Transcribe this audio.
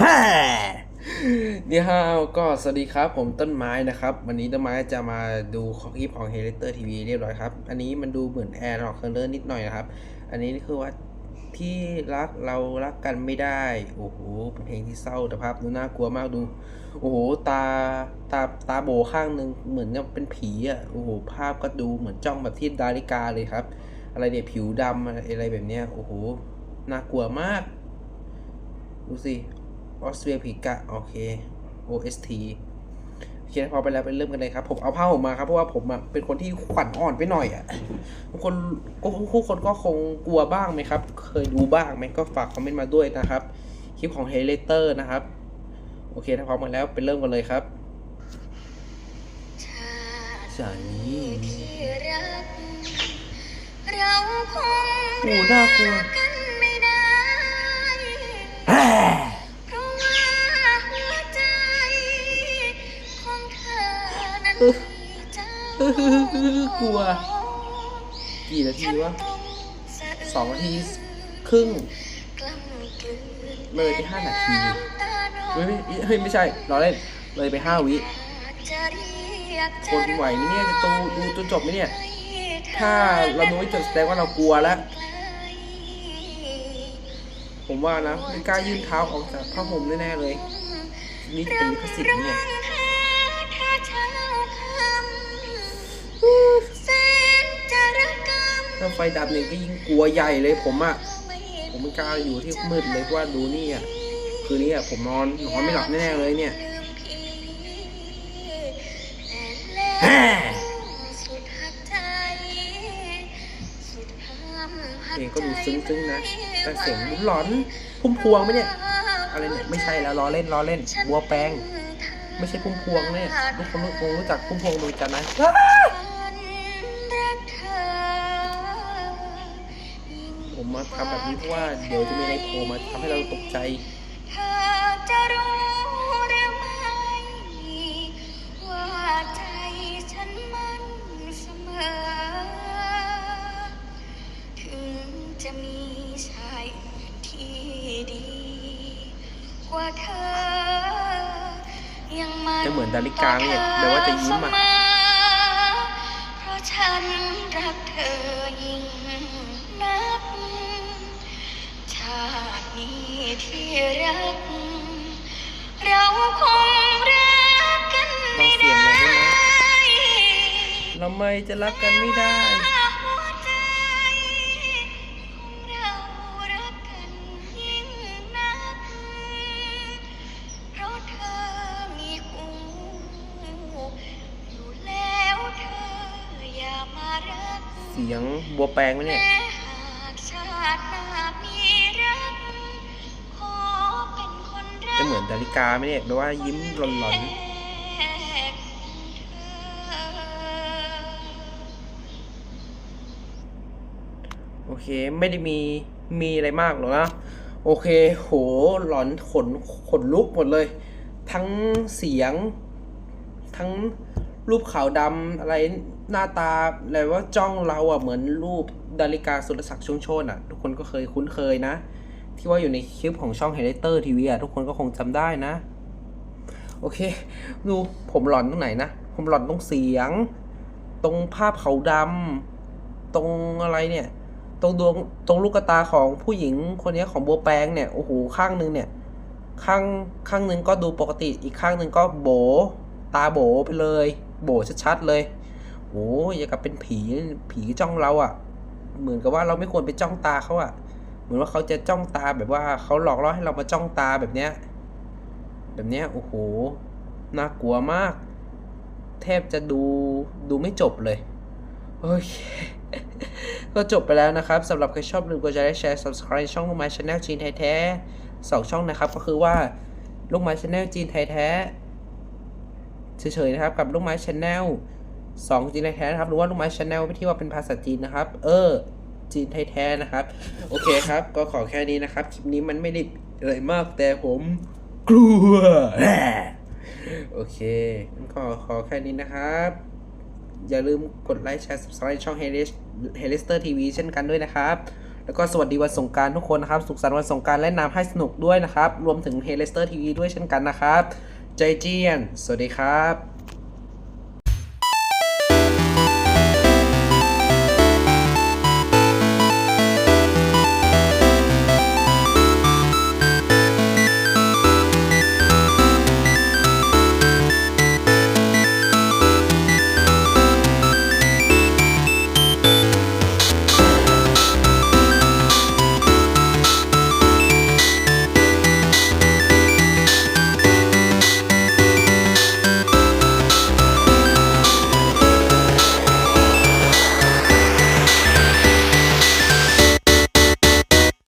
ฮ่านี่ฮาวก็สวัสดีครับ ผมต้นไม้นะครับ วันนี้ต้นไม้จะมาดูคลิปของ h e l i t e r TV เรียบร้อยครับ อันนี้มันดูเหมือนแอร์หลอกเคอร์เลอร์นิดหน่อยนะครับ อันนี้คือว่าที่รักเรารักกันไม่ได้ โอ้โหเป็นเพลงที่เศร้าแต่ภาพดูน่ากลัวมากดู โอ้โหตาตาตาโบข้างหนึ่งเหมือนกับเป็นผีอะโอ้โหภาพก็ดูเหมือนจ้องแบบที่ดาริกาเลยครับ อะไรเนี่ยผิวดำอะไรแบบเนี้ยโอ้โหน่ากลัวมากดูสิ ออสเตรียพิกะโอเค OST โอเคพอไปแล้วไปเริ่มกันเลยครับ ผมเอาผ้าห่มมาครับ เพราะว่าผมอะเป็นคนที่ขวัญอ่อนไปหน่อยอะทุกคนก็ผู้คนก็คงกลัวบ้างไหมครับ เคยดูบ้างไหมก็ฝากคอมเมนต์มาด้วยนะครับ คลิปของ h e l e t e r นะครับ โอเคถ้าพร้อมกันแล้วไปเริ่มกันเลยครับจานี้ที่รักเราคงโอ้น่ากลัวรัก กลัว กี่นาทีวะสองนาทีครึ่ง เลยไปห้านาทีำตาน้อยเฮ้ยไม่เฮ้ยไม่ใช่ล้อเล่นเลยไปห้าวิคนไหวไหมเนี่ยจะตูดูจนจบไหมเนี่ย ถ้าเราดูไม่จบแสดงว่าเรากลัวแล้ว ผมว่านะไม่กล้ายื่นเท้าออกจากผ้าห่มแน่ๆเลย นี่เป็นลิขสิทธิ์เนี่ย ถ้าไฟดับเนี่ยก็ยิ่งกลัวใหญ่เลยผมอะผมไม่กล้าอยู่ที่มืดเลยเพราะว่าดูนี่อะคืนนี้อะผมนอนนอนไม่หลับแน่ๆเลยเนี่ยแฮ่เพลงก็ดูซึ้งๆนะ แต่เสียงหลอนพุ่มพวงไหมเนี่ย อะไรเนี่ย ไม่ใช่แล้วล้อเล่นล้อเล่น บัวแปลง ไม่ใช่พุ่มพวงเนี่ยทุกคนคงรู้จักพุ่มพวงดวงจันทร์นะ ผมมาทำแบบนี้เพราะว่าเดี๋ยวจะมีอะไรโผล่มาทำให้เราตกใจเธอจะรู้หรือไม่ว่าใจฉันมันเสมอ ถึงจะมีชายอื่นที่ดีกว่าเธอยังมันจะเหมือนดาริกาเนี่ยแต่ว่าจะยิ้มอะเสเพราะฉันรักเธอยิ่งนักชาติ นี้ที่รัก เราคงรักกันไม่ได้เราไม่จะรักกันไม่ได้ หัวใจของเรารักกันยิ่งนัก เพราะเธอมีคู่อยู่แล้วเธออย่ามารัก เสียงบัวแปลงไหมเนี่ย จะเหมือนดาริกาไหมเนี่ยแปลว่ายิ้มหลอนๆโอเคไม่ได้มีมีอะไรมากหรอกนะ โอเค โหหลอนขนขนลุกหมดเลย ทั้งเสียง ทั้งรูปขาวดำอะไรหน้าตาอะไรว่าจ้องเราอะเหมือนรูปดาริกาสุรศักดิ์ช่วงโชนอะ ทุกคนก็เคยคุ้นเคยนะ ที่ว่าอยู่ในคลิปของช่อง h e l i t e r TV อะทุกคนก็คงจำได้นะ โอเค ดูผมหลอนตรงไหนนะ ผมหลอนตรงเสียง ตรงภาพเขาดำตรงอะไรเนี่ย ตรงดวงตรงลูกตาของผู้หญิงคนนี้ของบัวแปลงเนี่ย โอ้โห ข้างหนึงเนี่ย ข้างข้างหนึ่งก็ดูปกติ อีกข้างหนึ่งก็โบ ตาโบไปเลย โบชัดๆเลยโอ้ยอย่ากับเป็นผีผีจ้องเราอะ่ะ เหมือนกับว่าเราไม่ควรไปจ้องตาเขาอะ่ะ เหมือนว่าเขาจะจ้องตาแบบว่าเขาหลอกล่อให้เรามาจ้องตาแบบเนี้ยแบบเนี้ยโอ้โหน่ากลัวมาก แทบจะดูดูไม่จบเลยโอเคก็จบไปแล้วนะครับสำหรับใครชอบลืมกดไลค์แชร์ subscribe ช่องลูกไม้ชาแนลจีนไทยแท้สองช่องนะครับ ก็คือว่าลูกไม้ชาแนลจีนไทยแท้เฉยๆนะครับกับลูกไม้ชาแนลสองจีนไทยแท้นะครับหรือว่าลูกไม้ชาแนลที่ว่าเป็นภาษาจีนนะครับ เออ จีนแท้ๆนะครับ โอเคครับ ก็ขอแค่นี้นะครับ คลิปนี้มันไม่ได้อะไรมากแต่ผมกลัวโอเคก็ขอแค่นี้นะครับ อย่าลืมกดไลค์แชร์ subscribe ช่อง h e l i s t e r TV เช่นกันด้วยนะครับ แล้วก็สวัสดีวันสงการทุกคนนะครับ สุขสันต์วันสงการและน้ำให้สนุกด้วยนะครับ รวมถึงเฮเลสเตอร์ทีวีด้วยเช่นกันนะครับ ใจเจียน สวัสดีครับ